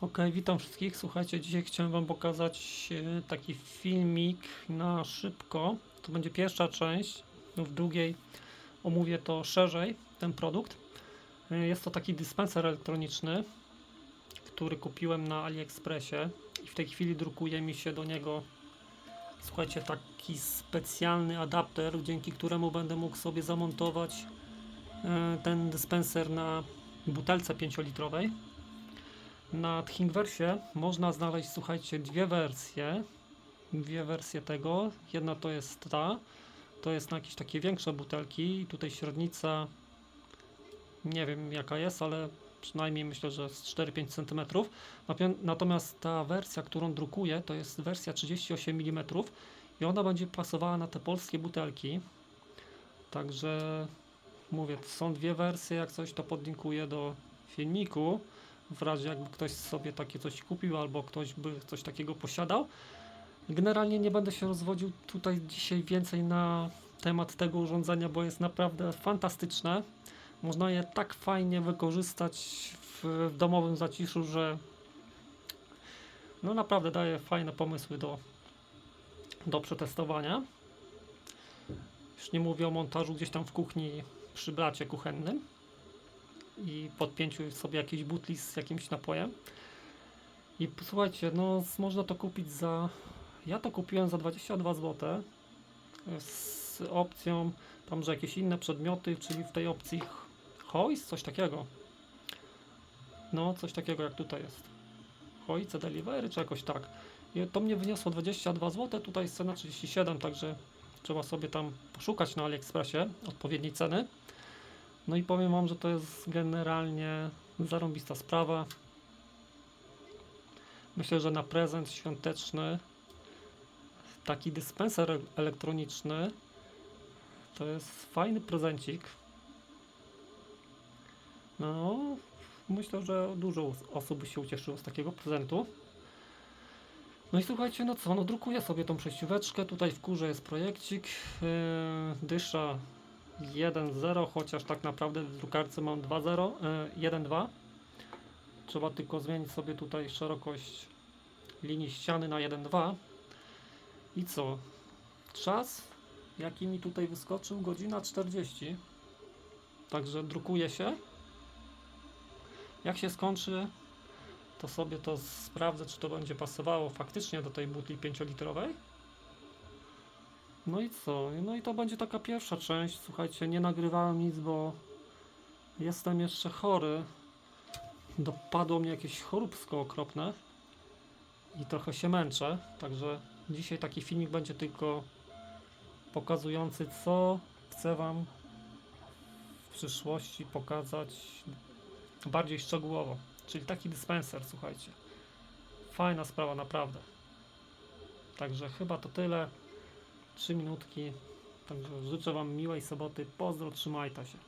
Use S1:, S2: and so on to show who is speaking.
S1: Ok, witam wszystkich. Słuchajcie, dzisiaj chciałem Wam pokazać e, taki filmik na szybko. To będzie pierwsza część. W drugiej omówię to szerzej, ten produkt. E, Jest to taki dispenser elektroniczny, który kupiłem na AliExpressie i w tej chwili drukuje mi się do niego, słuchajcie, taki specjalny adapter, dzięki któremu będę mógł sobie zamontować e, ten dispenser na butelce 5-litrowej. Na Thingiversie można znaleźć, słuchajcie, dwie wersje. Dwie wersje tego. Jedna to jest ta, to jest na jakieś takie większe butelki. Tutaj średnica, nie wiem jaka jest, ale przynajmniej myślę, że z 4-5 cm. Natomiast ta wersja, którą drukuję, to jest wersja 38 mm i ona będzie pasowała na te polskie butelki. Także mówię, są dwie wersje, jak coś to podlinkuję do filmiku w razie jakby ktoś sobie takie coś kupił albo ktoś by coś takiego posiadał. Generalnie nie będę się rozwodził tutaj dzisiaj więcej na temat tego urządzenia, bo jest naprawdę fantastyczne. Można je tak fajnie wykorzystać w, w domowym zaciszu, że no naprawdę daje fajne pomysły do, do przetestowania. Już nie mówię o montażu gdzieś tam w kuchni przy blacie kuchennym i podpięciu sobie jakiejś butli z jakimś napojem. I słuchajcie, no można to kupić za. Ja to kupiłem za 22 zł z opcją tam, że jakieś inne przedmioty, czyli w tej opcji Hoist, coś takiego. No, coś takiego jak tutaj jest. Hoist Delivery, czy jakoś tak. I to mnie wyniosło 22 zł, tutaj jest cena 37, także trzeba sobie tam poszukać na AliExpressie odpowiedniej ceny. No i powiem Wam, że to jest generalnie zarąbista sprawa. Myślę, że na prezent świąteczny taki dispenser e- elektroniczny to jest fajny prezencik. No, myślę, że dużo os- osób się ucieszyło z takiego prezentu. No i słuchajcie, no co, no drukuję sobie tą przejścióweczkę, tutaj w górze jest projekcik, yy, dysza 1.0, chociaż tak naprawdę w drukarce mam 2.0, yy, 1.2. Trzeba tylko zmienić sobie tutaj szerokość linii ściany na 1.2. I co? Czas, jaki mi tutaj wyskoczył, godzina 40. Także drukuje się. Jak się skończy, to sobie to sprawdzę, czy to będzie pasowało faktycznie do tej butli 5-litrowej. No i co? No i to będzie taka pierwsza część. Słuchajcie, nie nagrywałem nic, bo jestem jeszcze chory. Dopadło mnie jakieś choróbsko okropne i trochę się męczę. Także dzisiaj taki filmik będzie tylko pokazujący, co chcę Wam w przyszłości pokazać bardziej szczegółowo. Czyli taki dispenser, słuchajcie. Fajna sprawa, naprawdę. Także chyba to tyle. 3 minutki. Także życzę Wam miłej soboty. Pozdro, trzymajcie się.